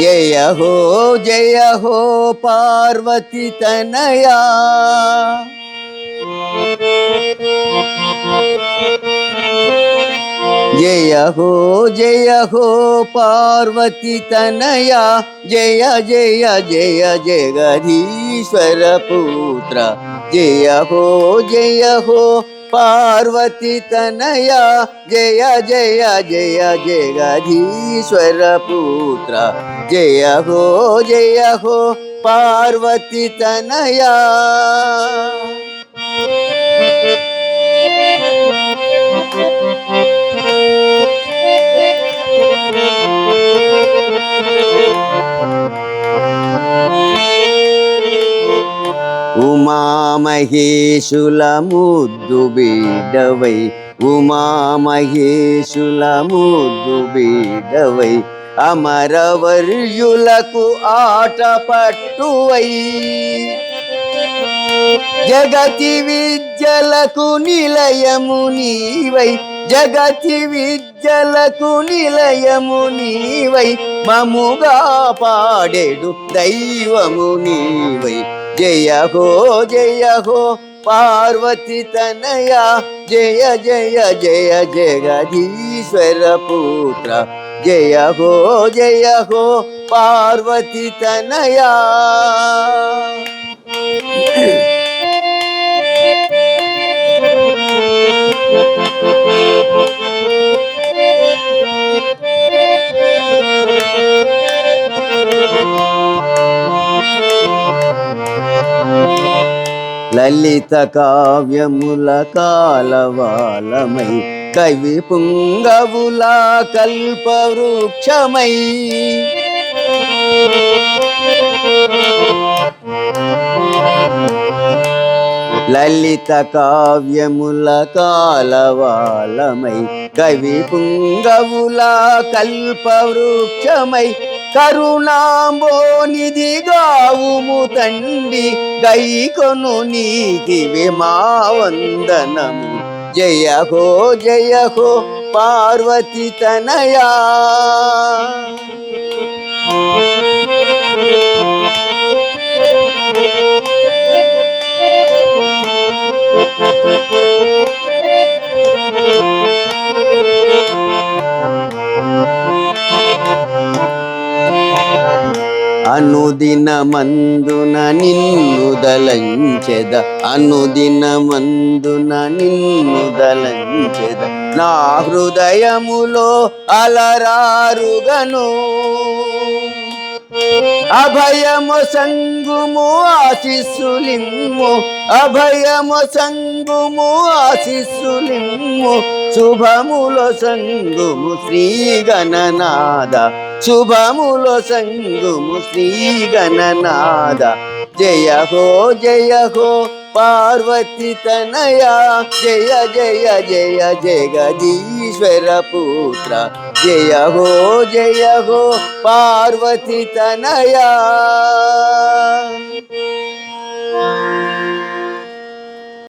జయ హో జయ హో పార్వతి తనయా జయ హో జయ హో పార్వతి తనయా జయ జయ జయ జగదీశ్వర పుత్ర జయ హో జయ హో పార్వతి తనయా జయ జయ జయ జగదీశ్వర పుత్ర జయ హో జయ హో పార్వతి తనయా ఉమామహేశుల ముద్దు బిడ్డవై ఉమామహేశుల ముద్దు బీడవై అమరవర్యులకు ఆట పట్టువై. జగతి విద్యలకు నిలయము నీవై జగతి విద్యలకు నిలయము నీవై మముగా పాడెడు దైవము నీవై. జయ హో జయ హో పార్వతి తనయా జయ జయ జయ జగదీశ్వర పుత్ర జయ హో జయ హో పార్వతి తనయా లలిత కావ్యముల కాలవాలమై కవి పుంగవుల కల్పవృక్షమై. లలిత కావ్యముల కాలవాలమై కవి పుంగవుల కల్పవృక్షమై. కరుణాంబోనిధి గావుము తండ్రి గైకొను నీకి విమావందనము జయ హో జయ హో పార్వతి తనయా. అనుదినమందున నిన్ను దలంచెద అనుదిన నిన్ను దలంచెద నా హృదయములో అలరారుగను. అభయము సంగుము ఆశిస్సులిమ్ము. అభయము సంగుము ఆశిస్సులిమ్ము. శుభముల సంగుము శ్రీ గణనాద శుభములో సంగుము శ్రీ గణనాద జయ హో జయ హో పార్వతి తనయా. జయ జయ జయ జగదీశ్వర పుత్ర. జయ హో జయ హో పార్వతి తనయా.